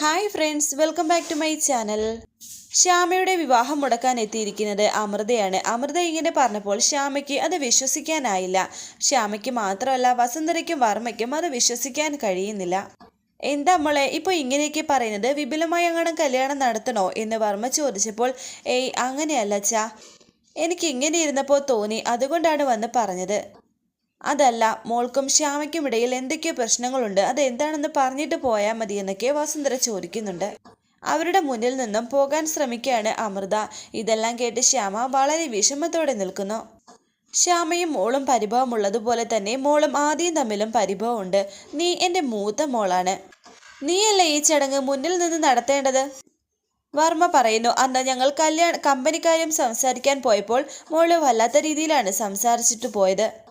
Hi friends welcome back to my channel ശ്യാമയുടെ വിവാഹം മുടക്കാൻ എത്തിയിരിക്കുന്നത് അമൃതയാണ്. അമൃത ഇങ്ങനെ പറഞ്ഞപ്പോൾ ശ്യാമയ്ക്ക് അത് വിശ്വസിക്കാനായില്ല. ശ്യാമയ്ക്ക് മാത്രമല്ല വസുന്ധരയ്ക്കും വർമ്മയ്ക്കും അത് വിശ്വസിക്കാൻ കഴിയുന്നില്ല. എന്താ മോളെ ഇപ്പോൾ ഇങ്ങനെയൊക്കെ പറയുന്നത് വിപുലമായി അങ്ങനെ കല്യാണം നടത്തണോ എന്ന് വർമ്മ ചോദിച്ചപ്പോൾ ഏയ് അങ്ങനെയല്ല ചാ എനിക്ക് ഇങ്ങനെ ഇരുന്നപ്പോൾ തോന്നി അതുകൊണ്ടാണ് വന്ന് പറഞ്ഞത്. അതല്ല മോൾക്കും ശ്യാമയ്ക്കും ഇടയിൽ എന്തൊക്കെയോ പ്രശ്നങ്ങളുണ്ട്. അത് എന്താണെന്ന് പറഞ്ഞിട്ട് പോയാൽ മതി എന്നൊക്കെ വസുന്ധര ചോദിക്കുന്നുണ്ട്. അവരുടെ മുന്നിൽ നിന്നും പോകാൻ ശ്രമിക്കുകയാണ് അമൃത. ഇതെല്ലാം കേട്ട് ശ്യാമ വളരെ വിഷമത്തോടെ നിൽക്കുന്നു. ശ്യാമയും മോളും പരിഭവമുള്ളതുപോലെ തന്നെ മോളും ആദ്യം തമ്മിലും പരിഭവമുണ്ട്. നീ എന്റെ മൂത്ത മോളാണ്. നീയല്ലേ ഈ ചടങ്ങ് മുന്നിൽ നിന്ന് നടത്തേണ്ടത്? വർമ്മ പറയുന്നു അന്ന് ഞങ്ങൾ കല്യാണ കമ്പനിക്കാരും സംസാരിക്കാൻ പോയപ്പോൾ മോൾ വല്ലാത്ത രീതിയിലാണ് സംസാരിച്ചിട്ട് പോയത്.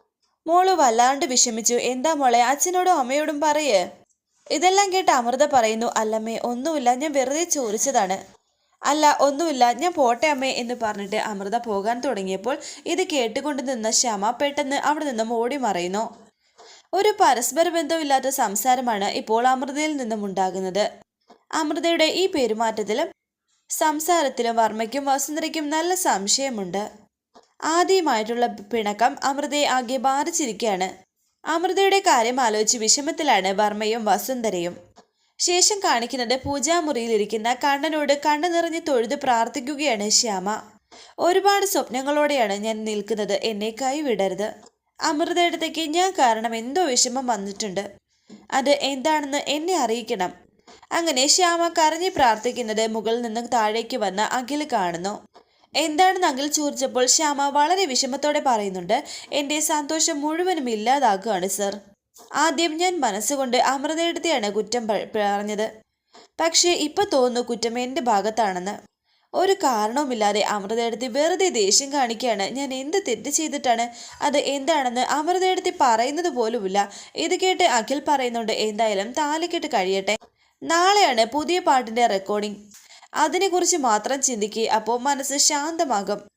മോൾ വല്ലാണ്ട് വിഷമിച്ചു. എന്താ മോളെ അച്ഛനോടും അമ്മയോടും പറയേ. ഇതെല്ലാം കേട്ട് അമൃത പറയുന്നു അല്ലമ്മേ ഒന്നുമില്ല ഞാൻ വെറുതെ ചോദിച്ചതാണ്. അല്ല ഒന്നുമില്ല ഞാൻ പോട്ടെ അമ്മേ എന്ന് പറഞ്ഞിട്ട് അമൃത പോകാൻ തുടങ്ങിയപ്പോൾ ഇത് കേട്ടുകൊണ്ട് നിന്ന ശ്യാമ പെട്ടെന്ന് അവിടെ നിന്നും ഓടി മറയുന്നു. ഒരു പരസ്പര ബന്ധമില്ലാത്ത സംസാരമാണ് ഇപ്പോൾ അമൃതയിൽ നിന്നും ഉണ്ടാകുന്നത്. അമൃതയുടെ ഈ പെരുമാറ്റത്തിലും സംസാരത്തിലും വർമ്മയ്ക്കും വസുന്ധരയ്ക്കും നല്ല സംശയമുണ്ട്. ആദ്യമായിട്ടുള്ള പിണക്കം അമൃതയെ ആകെ ബാധിച്ചിരിക്കുകയാണ്. അമൃതയുടെ കാര്യം ആലോചിച്ച് വിഷമത്തിലാണ് വർമ്മയും വസുന്ധരയും. ശേഷം കാണിക്കുന്നത് പൂജാമുറിയിലിരിക്കുന്ന കണ്ണനോട് കണ്ണു നിറഞ്ഞ് തൊഴുത് പ്രാർത്ഥിക്കുകയാണ് ശ്യാമ. ഒരുപാട് സ്വപ്നങ്ങളോടെയാണ് ഞാൻ നിൽക്കുന്നത് എന്നെ കൈവിടരുത്. അമൃതയുടെ ഞാൻ കാരണം എന്തോ വിഷമം വന്നിട്ടുണ്ട്. അത് എന്താണെന്ന് എന്നെ അറിയിക്കണം. അങ്ങനെ ശ്യാമ കരഞ്ഞു പ്രാർത്ഥിക്കുന്നത് മുകളിൽ നിന്ന് താഴേക്ക് വന്ന അഖിൽ കാണുന്നു. എന്താണെന്ന് അഖിൽ ചോദിച്ചപ്പോൾ ശ്യാമ വളരെ വിഷമത്തോടെ പറയുന്നുണ്ട്. എന്റെ സന്തോഷം മുഴുവനും ഇല്ലാതാക്കുകയാണ് സർ. ആദ്യം ഞാൻ മനസ്സുകൊണ്ട് അമൃതയെടുത്തെയാണ് കുറ്റം പറഞ്ഞത്. പക്ഷേ ഇപ്പൊ തോന്നുന്നു കുറ്റം എന്റെ ഭാഗത്താണെന്ന്. ഒരു കാരണവുമില്ലാതെ അമൃതയെടുത്തി വെറുതെ ദേഷ്യം കാണിക്കുകയാണ്. ഞാൻ എന്ത് തെറ്റ് ചെയ്തിട്ടാണ്? അത് എന്താണെന്ന് അമൃതയെടുത്തി പറയുന്നത് പോലുമില്ല. ഇത് കേട്ട് അഖിൽ പറയുന്നുണ്ട് എന്തായാലും താലിക്കെട്ട് കഴിയട്ടെ. നാളെയാണ് പുതിയ പാട്ടിന്റെ റെക്കോർഡിംഗ് അതിനെക്കുറിച്ച് മാത്രം ചിന്തിക്കുക അപ്പോൾ മനസ്സ് ശാന്തമാകും.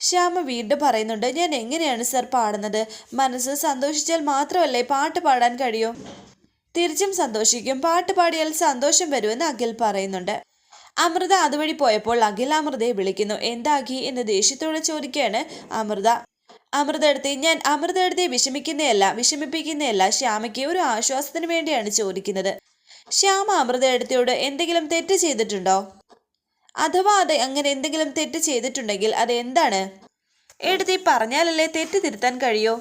ശ്യാമ വീണ്ടും പറയുന്നുണ്ട് ഞാൻ എങ്ങനെയാണ് സർ പാടുന്നത്? മനസ്സ് സന്തോഷിച്ചാൽ മാത്രമല്ലേ പാട്ട് പാടാൻ കഴിയൂ? തിരിച്ചും സന്തോഷിക്കും. പാട്ട് പാടിയാൽ സന്തോഷം വരുമെന്ന് അഖിൽ പറയുന്നുണ്ട്. അമൃത അതുവഴി പോയപ്പോൾ അഖിൽ അമൃതയെ വിളിക്കുന്നു. എന്താകി എന്ന് ദേഷ്യത്തോടെ ചോദിക്കുകയാണ് അമൃത. അമൃത എടുത്തി ഞാൻ അമൃത എടുത്തി വിഷമിക്കുന്നതല്ല വിഷമിപ്പിക്കുന്നതല്ല. ശ്യാമയ്ക്ക് ഒരു ആശ്വാസത്തിന് വേണ്ടിയാണ് ചോദിക്കുന്നത്. ശ്യാമ അമൃത എടുത്തിയോട് എന്തെങ്കിലും തെറ്റ് ചെയ്തിട്ടുണ്ടോ? അഥവാ അത് അങ്ങനെ എന്തെങ്കിലും തെറ്റ് ചെയ്തിട്ടുണ്ടെങ്കിൽ അത് എന്താണ്? എടുത്തി പറഞ്ഞാലല്ലേ തെറ്റ് തിരുത്താൻ കഴിയോ.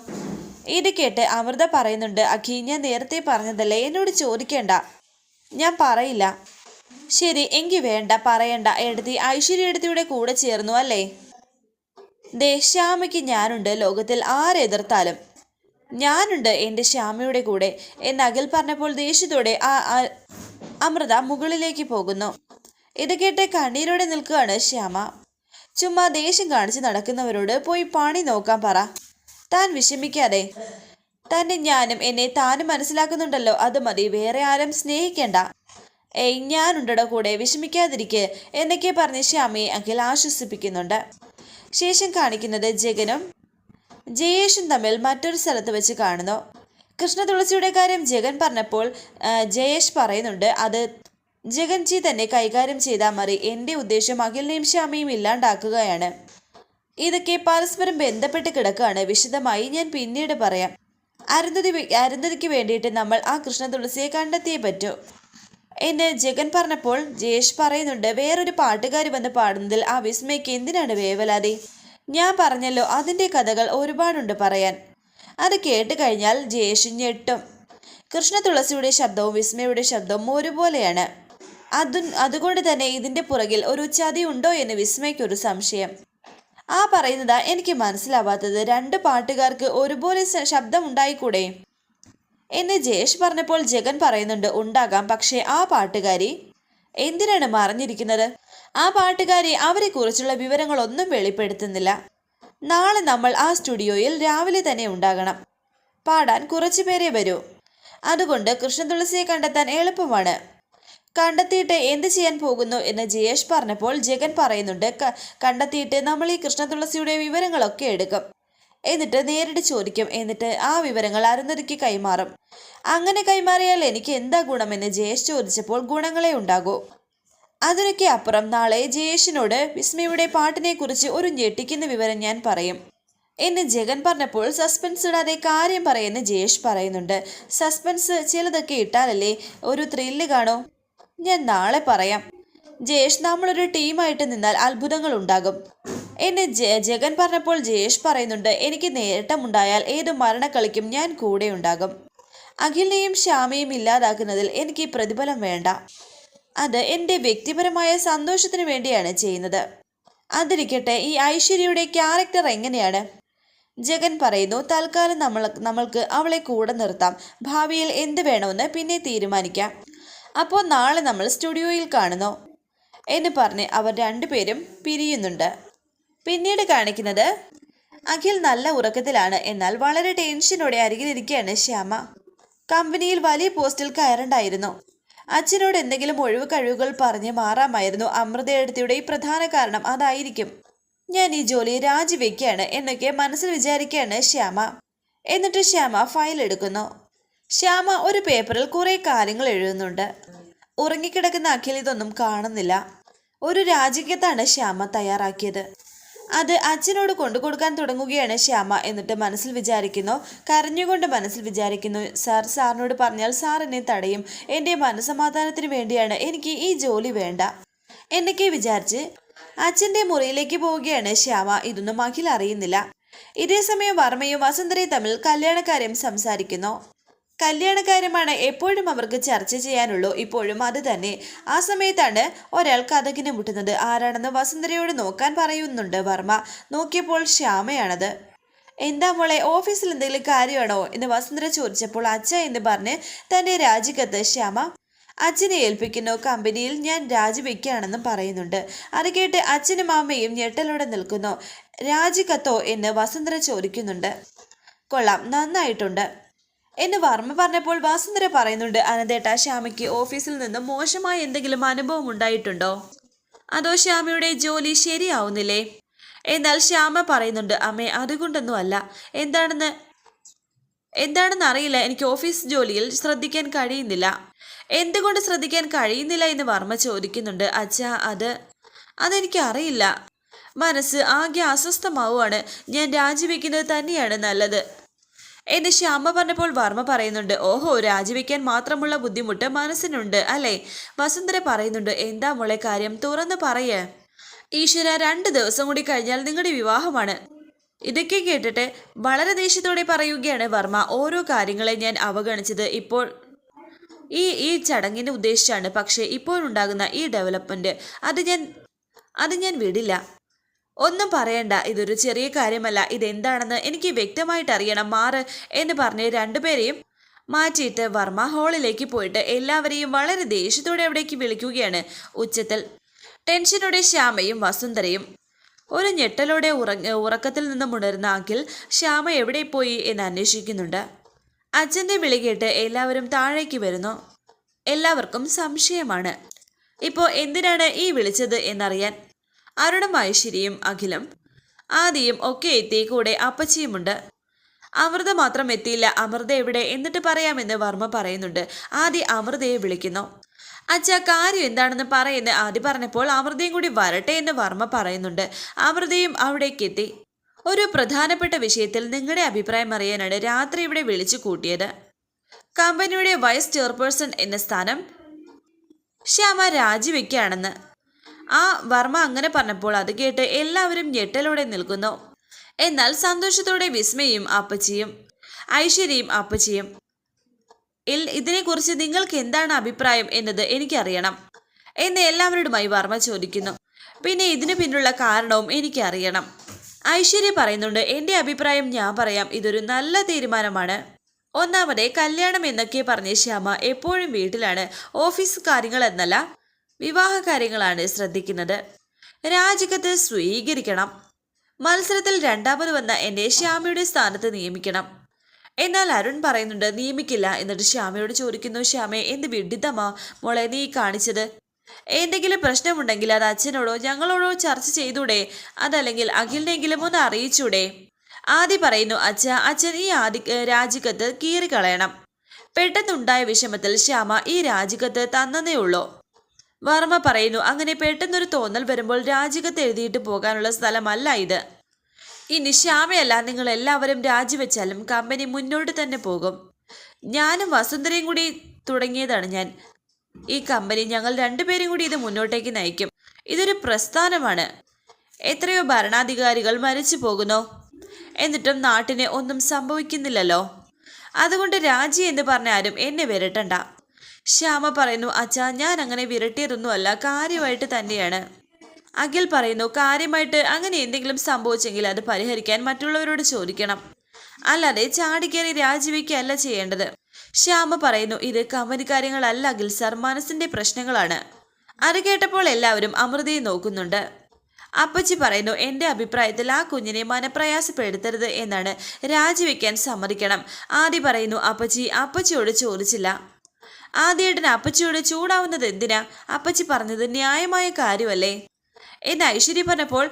ഇത് കേട്ട് അമൃത പറയുന്നുണ്ട് അഖി ഞാൻ നേരത്തെ പറഞ്ഞതല്ലേ? എന്നോട് ചോദിക്കേണ്ട. ഞാൻ പറയില്ല. ശരി എങ്കിൽ വേണ്ട പറയണ്ട. എഴുതി ഐശ്വര്യ എടുത്തിയുടെ കൂടെ ചേർന്നു അല്ലേ? ദേ ശ്യാമയ്ക്ക് ഞാനുണ്ട്. ലോകത്തിൽ ആരെതിർത്താലും ഞാനുണ്ട് എന്റെ ശ്യാമയുടെ കൂടെ. എന്ന് അഖിൽ പറഞ്ഞപ്പോൾ ദേഷ്യത്തോടെ ആ- അമൃത മുകളിലേക്ക് പോകുന്നു. ഇത് കേട്ട് കണ്ണീരോടെ നിൽക്കുകയാണ് ശ്യാമ. ചുമ്മാ ദേഷ്യം കാണിച്ച് നടക്കുന്നവരോട് പോയി പണി നോക്കാൻ പറ. താൻ വിഷമിക്കാതെ. തന്നെ ഞാനും എന്നെ താനും മനസ്സിലാക്കുന്നുണ്ടല്ലോ അത് മതി വേറെ ആരും സ്നേഹിക്കേണ്ട. ഏയ് ഞാനുണ്ടടോ കൂടെ വിഷമിക്കാതിരിക്കെ എന്നൊക്കെ പറഞ്ഞ് ശ്യാമയെ അഖിൽ ആശ്വസിപ്പിക്കുന്നുണ്ട്. ശേഷം കാണിക്കുന്നത് ജഗനും ജയേഷും തമ്മിൽ മറ്റൊരു സ്ഥലത്ത് വെച്ച് കാണുന്നു. കൃഷ്ണ തുളസിയുടെ കാര്യം ജഗൻ പറഞ്ഞപ്പോൾ ജയേഷ് പറയുന്നുണ്ട് അത് ജഗൻജി തന്നെ കൈകാര്യം ചെയ്താൽ മറി എന്റെ ഉദ്ദേശം അഖിലിനെയും ശ്യാമയും ഇല്ലാണ്ടാക്കുകയാണ്. ഇതൊക്കെ പരസ്പരം ബന്ധപ്പെട്ട് കിടക്കുകയാണ്. വിശദമായി ഞാൻ പിന്നീട് പറയാം. അരുന്ധതി അരുന്ധതിക്ക് വേണ്ടിയിട്ട് നമ്മൾ ആ കൃഷ്ണ തുളസിയെ കണ്ടെത്തിയേ പറ്റൂ. എന്ന് ജഗൻ പറഞ്ഞപ്പോൾ ജയേഷ് പറയുന്നുണ്ട് വേറൊരു പാട്ടുകാരി വന്ന് പാടുന്നതിൽ ആ വിസ്മയ്ക്ക് എന്തിനാണ് വേവലാതി? ഞാൻ പറഞ്ഞല്ലോ അതിന്റെ കഥകൾ ഒരുപാടുണ്ട് പറയാൻ. അത് കേട്ട് കഴിഞ്ഞാൽ ജയേഷ് ഞെട്ടും. കൃഷ്ണ തുളസിയുടെ ശബ്ദവും വിസ്മയുടെ ശബ്ദവും ഒരുപോലെയാണ്. അതു അതുകൊണ്ട് തന്നെ ഇതിന്റെ പുറകിൽ ഒരു ചതി ഉണ്ടോ എന്ന് വിസ്മയ്ക്കൊരു സംശയം. ആ പറയുന്നതാ എനിക്ക് മനസ്സിലാവാത്തത് രണ്ട് പാട്ടുകാർക്ക് ഒരുപോലെ ശബ്ദം ഉണ്ടായിക്കൂടെ? എന്ന് ജയേഷ് പറഞ്ഞപ്പോൾ ജഗൻ പറയുന്നുണ്ട് ഉണ്ടാകാം പക്ഷേ ആ പാട്ടുകാരി എന്തിനാണ് മറിഞ്ഞിരിക്കുന്നത്? ആ പാട്ടുകാരി അവരെക്കുറിച്ചുള്ള വിവരങ്ങളൊന്നും വെളിപ്പെടുത്തുന്നില്ല. നാളെ നമ്മൾ ആ സ്റ്റുഡിയോയിൽ രാവിലെ തന്നെ ഉണ്ടാകണം. പാടാൻ കുറച്ചു പേരെ വരൂ. അതുകൊണ്ട് കൃഷ്ണതുളസിയെ കണ്ടെത്താൻ എളുപ്പമാണ്. കണ്ടെത്തിയിട്ട് എന്ത് ചെയ്യാൻ പോകുന്നു എന്ന് ജയേഷ് പറഞ്ഞപ്പോൾ ജഗൻ പറയുന്നുണ്ട് "ക- കണ്ടെത്തിയിട്ട് നമ്മൾ ഈ കൃഷ്ണതുളസിയുടെ വിവരങ്ങളൊക്കെ എടുക്കും. എന്നിട്ട് നേരിട്ട് ചോദിക്കും. എന്നിട്ട് ആ വിവരങ്ങൾ അരുന്ധതിക്ക് കൈമാറും. അങ്ങനെ കൈമാറിയാൽ എനിക്ക് എന്താ ഗുണമെന്ന് ജയേഷ് ചോദിച്ചപ്പോൾ ഗുണങ്ങളെ ഉണ്ടാകൂ. അതിനൊക്കെ അപ്പുറം നാളെ ജയേഷിനോട് വിസ്മയുടെ പാട്ടിനെക്കുറിച്ച് ഒരു ഞെട്ടിക്കുന്ന വിവരം ഞാൻ പറയും എന്ന് ജഗൻ പറഞ്ഞപ്പോൾ സസ്പെൻസ് ഇടാതെ കാര്യം പറയുന്ന ജയേഷ് പറയുന്നുണ്ട് സസ്പെൻസ് ചിലതൊക്കെ ഇട്ടാലല്ലേ ഒരു ത്രില്ല് കാണോ? ഞാൻ നാളെ പറയാം. ജയേഷ് നമ്മളൊരു ടീമായിട്ട് നിന്നാൽ അത്ഭുതങ്ങൾ ഉണ്ടാകും എന്നെ ജഗൻ പറഞ്ഞപ്പോൾ ജയേഷ് പറയുന്നുണ്ട് എനിക്ക് നേട്ടമുണ്ടായാൽ ഏത് മരണക്കളിക്കും ഞാൻ കൂടെ ഉണ്ടാകും. അഖിലിനെയും ശ്യാമയും ഇല്ലാതാക്കുന്നതിൽ എനിക്ക് പ്രതിഫലം വേണ്ട. അത് എന്റെ വ്യക്തിപരമായ സന്തോഷത്തിന് വേണ്ടിയാണ് ചെയ്യുന്നത്. അതിരിക്കട്ടെ ഈ ഐശ്വര്യയുടെ ക്യാരക്ടർ എങ്ങനെയാണ്? ജഗൻ പറയുന്നു തൽക്കാലം നമ്മൾ നമ്മൾക്ക് അവളെ കൂടെ നിർത്താം. ഭാവിയിൽ എന്ത് വേണമെന്ന് പിന്നെ തീരുമാനിക്കാം. അപ്പോൾ നാളെ നമ്മൾ സ്റ്റുഡിയോയിൽ കാണുന്നു എന്ന് പറഞ്ഞ് അവർ രണ്ടുപേരും പിരിയുന്നുണ്ട്. പിന്നീട് കാണിക്കുന്നത് അഖിൽ നല്ല ഉറക്കത്തിലാണ്. എന്നാൽ വളരെ ടെൻഷനോടെ അരികിലിരിക്കുകയാണ് ശ്യാമ. കമ്പനിയിൽ വലിയ പോസ്റ്റിൽ കയറണ്ടായിരുന്നു. അച്ഛനോട് എന്തെങ്കിലും ഒഴിവ് കഴിവുകൾ പറഞ്ഞ് മാറാമായിരുന്നു. അമൃതയെടുത്തിയുടെ ഈ പ്രധാന കാരണം അതായിരിക്കും. ഞാൻ ഈ ജോലി രാജിവെക്കുകയാണ് എന്നൊക്കെ മനസ്സിൽ വിചാരിക്കുകയാണ് ശ്യാമ. എന്നിട്ട് ശ്യാമ ഫയൽ എടുക്കുന്നു. ശ്യാമ ഒരു പേപ്പറിൽ കുറെ കാര്യങ്ങൾ എഴുതുന്നുണ്ട്. ഉറങ്ങിക്കിടക്കുന്ന അഖിൽ ഇതൊന്നും കാണുന്നില്ല. ഒരു രാജിക്കത്താണ് ശ്യാമ തയ്യാറാക്കിയത്. അത് അച്ഛനോട് കൊണ്ടു കൊടുക്കാൻ തുടങ്ങുകയാണ് ശ്യാമ എന്നിട്ട് മനസ്സിൽ വിചാരിക്കുന്നു കരഞ്ഞുകൊണ്ട് മനസ്സിൽ വിചാരിക്കുന്നു സാർ സാറിനോട് പറഞ്ഞാൽ സാർ എന്നെ തടയും. എന്റെ മനസമാധാനത്തിന് വേണ്ടിയാണ് എനിക്ക് ഈ ജോലി വേണ്ട. എന്നൊക്കെ വിചാരിച്ച് അച്ഛന്റെ മുറിയിലേക്ക് പോവുകയാണ് ശ്യാമ. ഇതൊന്നും അഖിൽ അറിയുന്നില്ല. ഇതേസമയം വർമ്മയും വസുന്ധരയും തമ്മിൽ കല്യാണക്കാര്യം സംസാരിക്കുന്നു. കല്യാണക്കാര്യമാണ് എപ്പോഴും അവർക്ക് ചർച്ച ചെയ്യാനുള്ളൂ. ഇപ്പോഴും അത് തന്നെ. ആ സമയത്താണ് ഒരാൾ കഥകിനെ മുട്ടുന്നത്. ആരാണെന്ന് വസുന്ധരയോട് നോക്കാൻ പറയുന്നുണ്ട് വർമ്മ. നോക്കിയപ്പോൾ ശ്യാമയാണത്. എന്താ മോളെ ഓഫീസിൽ എന്തെങ്കിലും കാര്യമാണോ? എന്ന് വസുന്ധര ചോദിച്ചപ്പോൾ അച്ഛ എന്ന് പറഞ്ഞ് തന്റെ രാജിക്കത്ത് ശ്യാമ അച്ഛനെ ഏൽപ്പിക്കുന്നു. കമ്പനിയിൽ ഞാൻ രാജിവെക്കുകയാണെന്നും പറയുന്നുണ്ട്. അത് കേട്ട് അച്ഛനും അമ്മയും ഞെട്ടലോടെ നിൽക്കുന്നു. രാജിക്കത്തോ? എന്ന് വസുന്ധര ചോദിക്കുന്നുണ്ട്. കൊള്ളാം. നന്നായിട്ടുണ്ട്. എന്ന് വർമ്മ പറഞ്ഞപ്പോൾ വാസുന്ധര പറയുന്നുണ്ട് അനന്തേട്ട ശ്യാമയ്ക്ക് ഓഫീസിൽ നിന്നും മോശമായ എന്തെങ്കിലും അനുഭവം ഉണ്ടായിട്ടുണ്ടോ? അതോ ശ്യാമയുടെ ജോലി ശരിയാവുന്നില്ലേ? എന്നാൽ ശ്യാമ പറയുന്നുണ്ട് അമ്മേ അതുകൊണ്ടൊന്നുമല്ല. എന്താണെന്ന് എന്താണെന്ന് അറിയില്ല. എനിക്ക് ഓഫീസ് ജോലിയിൽ ശ്രദ്ധിക്കാൻ കഴിയുന്നില്ല. എന്തുകൊണ്ട് ശ്രദ്ധിക്കാൻ കഴിയുന്നില്ല? എന്ന് വർമ്മ ചോദിക്കുന്നുണ്ട്. അച്ഛാ അത് അതെനിക്ക് അറിയില്ല മനസ്സ് ആകെ അസ്വസ്ഥമാവുകയാണ്. ഞാൻ രാജിവെക്കുന്നത് തന്നെയാണ് നല്ലത്. എന്ന് ശ്യാമ പറഞ്ഞപ്പോൾ വർമ്മ പറയുന്നുണ്ട് ഓഹോ രാജിവെക്കാൻ മാത്രമുള്ള ബുദ്ധിമുട്ട് മനസ്സിനുണ്ട് അല്ലേ? വസുന്ധര പറയുന്നുണ്ട് എന്താ മോളെ കാര്യം? തുറന്ന് പറയേ. ഈശ്വര രണ്ട് ദിവസം കൂടി കഴിഞ്ഞാൽ നിങ്ങളുടെ വിവാഹമാണ്. ഇതൊക്കെ കേട്ടിട്ട് വളരെ ദേഷ്യത്തോടെ പറയുകയാണ് വർമ്മ. ഓരോ കാര്യങ്ങളെ ഞാൻ അവഗണിച്ചത് ഇപ്പോൾ ഈ ഈ ചടങ്ങിനെ ഉദ്ദേശിച്ചാണ്. പക്ഷേ ഇപ്പോഴുണ്ടാകുന്ന ഈ ഡെവലപ്മെന്റ് അത് ഞാൻ അത് ഞാൻ വിടില്ല. ഒന്നും പറയണ്ട. ഇതൊരു ചെറിയ കാര്യമല്ല. ഇതെന്താണെന്ന് എനിക്ക് വ്യക്തമായിട്ട് അറിയണം മാറ് എന്ന് പറഞ്ഞ് രണ്ടുപേരെയും മാറ്റിയിട്ട് വർമ്മ ഹാളിലേക്ക് പോയിട്ട് എല്ലാവരെയും വളരെ ദേഷ്യത്തോടെ അവിടേക്ക് വിളിക്കുകയാണ്. ഉച്ചത്തിൽ ടെൻഷനോടെ ശ്യാമയും വസുന്ധരയും ഒരു ഞെട്ടലോടെ ഉറങ്ങ ഉറക്കത്തിൽ നിന്നും ഉണർന്ന അഖിൽ ശ്യാമ എവിടെ പോയി? എന്ന് അന്വേഷിക്കുന്നുണ്ട്. അച്ഛന്റെ വിളി കേട്ട് എല്ലാവരും താഴേക്ക് വരുന്നു. എല്ലാവർക്കും സംശയമാണ്. ഇപ്പോൾ എന്തിനാണ് ഈ വിളിച്ചത് എന്നറിയാൻ അരുണും ഐശ്വര്യയും അഖിലും. ആദിയും ഒക്കെ എത്തി കൂടെ അപ്പച്ചിയുമുണ്ട്. അമൃത മാത്രം എത്തിയില്ല. അമൃത എവിടെ? എന്നിട്ട് പറയാമെന്ന് വർമ്മ പറയുന്നുണ്ട്. ആദി അമൃതയെ വിളിക്കുന്നു. അച്ഛ കാര്യം എന്താണെന്ന് പറയുന്ന ആദി പറഞ്ഞപ്പോൾ അമൃതയും കൂടി വരട്ടെ എന്ന് വർമ്മ പറയുന്നുണ്ട്. അമൃതയും അവിടേക്ക് എത്തി. ഒരു പ്രധാനപ്പെട്ട വിഷയത്തിൽ നിങ്ങളുടെ അഭിപ്രായം അറിയാനാണ് രാത്രി ഇവിടെ വിളിച്ചു കൂട്ടിയത്. കമ്പനിയുടെ വൈസ് ചെയർപേഴ്സൺ എന്ന സ്ഥാനം ശ്യാമ രാജിവെക്കുകയാണെന്ന്. ആ വർമ്മ അങ്ങനെ പറഞ്ഞപ്പോൾ അത് കേട്ട് എല്ലാവരും ഞെട്ടലോടെ നിൽക്കുന്നു. എന്നാൽ സന്തോഷത്തോടെ വിസ്മയും അപ്പച്ചിയും ഐശ്വര്യയും അപ്പച്ചിയും ഇതിനെക്കുറിച്ച് നിങ്ങൾക്ക് എന്താണ് അഭിപ്രായം എന്നത് എനിക്കറിയണം എന്ന് എല്ലാവരോടുമായി വർമ്മ ചോദിക്കുന്നു. പിന്നെ ഇതിനു പിന്നുള്ള കാരണവും എനിക്കറിയണം. ഐശ്വര്യ പറയുന്നുണ്ട് എന്റെ അഭിപ്രായം ഞാൻ പറയാം. ഇതൊരു നല്ല തീരുമാനമാണ്. ഒന്നാമതെ കല്യാണം എന്നൊക്കെ പറഞ്ഞ ശ്യാമ എപ്പോഴും വീട്ടിലാണ്. ഓഫീസ് കാര്യങ്ങൾ എന്നല്ല. വിവാഹ കാര്യങ്ങളാണ് ശ്രദ്ധിക്കുന്നത്. രാജിക്കത്ത് സ്വീകരിക്കണം. മത്സരത്തിൽ രണ്ടാമത് വന്ന എന്നെ ശ്യാമയുടെ സ്ഥാനത്ത് നിയമിക്കണം. എന്നാൽ അരുൺ പറയുന്നുണ്ട് നിയമിക്കില്ല എന്നിട്ട് ശ്യാമയോട് ചോദിക്കുന്നു ശ്യാമയെ എന്ത് വിഡിതമാ മോളെ നീ കാണിച്ചത്? എന്തെങ്കിലും പ്രശ്നമുണ്ടെങ്കിൽ അത് അച്ഛനോടോ ഞങ്ങളോടോ ചർച്ച ചെയ്തൂടെ? അതല്ലെങ്കിൽ അഖിലിനെങ്കിലും ഒന്ന് അറിയിച്ചൂടെ? ആദി പറയുന്നു അച്ഛ അച്ഛൻ ഈ ആദി രാജിക്കത്ത് കീറിക്കളയണം. പെട്ടെന്നുണ്ടായ വിഷമത്തിൽ ശ്യാമ ഈ രാജിക്കത്ത് തന്നതേ ഉള്ളൂ. വർമ്മ പറയുന്നു അങ്ങനെ പെട്ടെന്നൊരു തോന്നൽ വരുമ്പോൾ രാജികത്ത് എഴുതിയിട്ട് പോകാനുള്ള സ്ഥലമല്ല ഇത്. ഇനി ശ്യാമയല്ല നിങ്ങൾ എല്ലാവരും രാജിവെച്ചാലും കമ്പനി മുന്നോട്ട് തന്നെ പോകും. ഞാനും വസുന്ധരയും കൂടി തുടങ്ങിയതാണ് ഞാൻ. ഈ കമ്പനി ഞങ്ങൾ രണ്ടുപേരും കൂടി ഇത് മുന്നോട്ടേക്ക് നയിക്കും. ഇതൊരു പ്രസ്ഥാനമാണ്. എത്രയോ ഭരണാധികാരികൾ മരിച്ചു പോകുന്നു. എന്നിട്ടും നാട്ടിന് ഒന്നും സംഭവിക്കുന്നില്ലല്ലോ. അതുകൊണ്ട് രാജി എന്ന് പറഞ്ഞ ആരും എന്നെ വിരട്ടണ്ട. ശ്യാമ പറയുന്നു അച്ഛാ ഞാൻ അങ്ങനെ വിരട്ടിയതൊന്നുമല്ല കാര്യമായിട്ട് തന്നെയാണ്. അഖിൽ പറയുന്നു കാര്യമായിട്ട് അങ്ങനെ എന്തെങ്കിലും സംഭവിച്ചെങ്കിൽ അത് പരിഹരിക്കാൻ മറ്റുള്ളവരോട് ചോദിക്കണം. അല്ലാതെ ചാടിക്കേറി രാജിവെക്കുകയല്ല ചെയ്യേണ്ടത്. ശ്യാമ പറയുന്നു ഇത് കമ്പനി കാര്യങ്ങളല്ല അഖിൽ സർ മനസ്സിന്റെ പ്രശ്നങ്ങളാണ്. അത് കേട്ടപ്പോൾ എല്ലാവരും അമൃതയെ നോക്കുന്നുണ്ട്. അപ്പച്ചി പറയുന്നു എന്റെ അഭിപ്രായത്തിൽ ആ കുഞ്ഞിനെ മനപ്രയാസപ്പെടുത്തരുത് എന്നാണ് രാജിവെക്കാൻ സമ്മതിക്കണം. ആദ്യ പറയുന്നു അപ്പച്ചി അപ്പച്ചിയോട് ചോദിച്ചില്ല. ആദ്യേട്ടൻ അപ്പച്ചിയോട് ചൂടാവുന്നത് എന്തിനാ? അപ്പച്ചി പറഞ്ഞത് ന്യായമായ കാര്യമല്ലേ? എന്ന് ഐശ്വര്യ പറഞ്ഞപ്പോൾ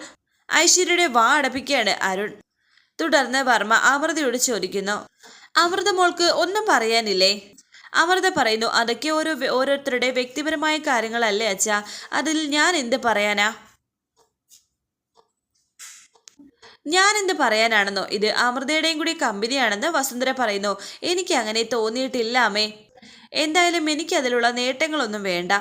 ഐശ്വര്യയുടെ വാ അടപ്പിക്കുകയാണ് അരുൺ. തുടർന്ന് വർമ്മ അമൃതയോട് ചോദിക്കുന്നു അമൃത മോൾക്ക് ഒന്നും പറയാനില്ലേ? അമൃത പറയുന്നു അതൊക്കെ ഓരോ ഓരോരുത്തരുടെ വ്യക്തിപരമായ കാര്യങ്ങളല്ലേ അച്ഛാ. അതിൽ ഞാൻ എന്ത് പറയാനാ? ഞാൻ എന്ത് പറയാനാണെന്നോ? ഇത് അമൃതയുടെയും കൂടി കമ്പനിയാണെന്ന് വസുന്ധര പറയുന്നു. എനിക്ക് അങ്ങനെ തോന്നിയിട്ടില്ല അമ്മേ. എന്തായാലും എനിക്ക് അതിലുള്ള നേട്ടങ്ങളൊന്നും വേണ്ട.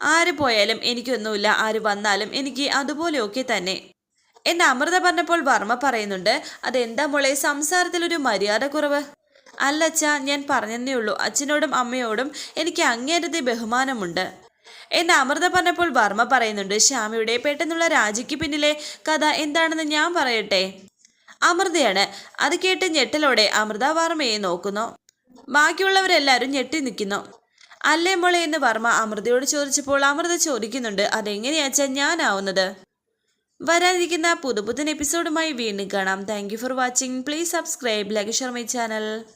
ആര് പോയാലും എനിക്കൊന്നുമില്ല. ആര് വന്നാലും എനിക്ക് അതുപോലെയൊക്കെ തന്നെ. എന്ന് അമൃത പറഞ്ഞപ്പോൾ വർമ്മ പറയുന്നുണ്ട് അതെന്താ മോളെ സംസാരത്തിലൊരു മര്യാദ കുറവ് അല്ലച്ചാ ഞാൻ പറഞ്ഞതേ ഉള്ളൂ. അച്ഛനോടും അമ്മയോടും എനിക്ക് അങ്ങേരത്തെ ബഹുമാനമുണ്ട്. എന്ന് അമൃത പറഞ്ഞപ്പോൾ വർമ്മ പറയുന്നുണ്ട് ശ്യാമയുടെ പെട്ടെന്നുള്ള രാജിക്ക് പിന്നിലെ കഥ എന്താണെന്ന് ഞാൻ പറയട്ടെ. അമൃതയാണ്. അത് കേട്ട് ഞെട്ടലോടെ അമൃത വർമ്മയെ നോക്കുന്നു. ബാക്കിയുള്ളവരെല്ലാവരും ഞെട്ടി നിൽക്കുന്നു. അല്ലേ മോളെ എന്ന് വർമ്മ അമൃതയോട് ചോദിച്ചപ്പോൾ അമൃത ചോദിക്കുന്നുണ്ട് അതെങ്ങനെയാച്ചാ ഞാനാവുന്നത്? വരാനിരിക്കുന്ന പുതുപുത്തൻ എപ്പിസോഡുമായി വീണ്ടും കാണാം. Thank for watching please subscribe share my channel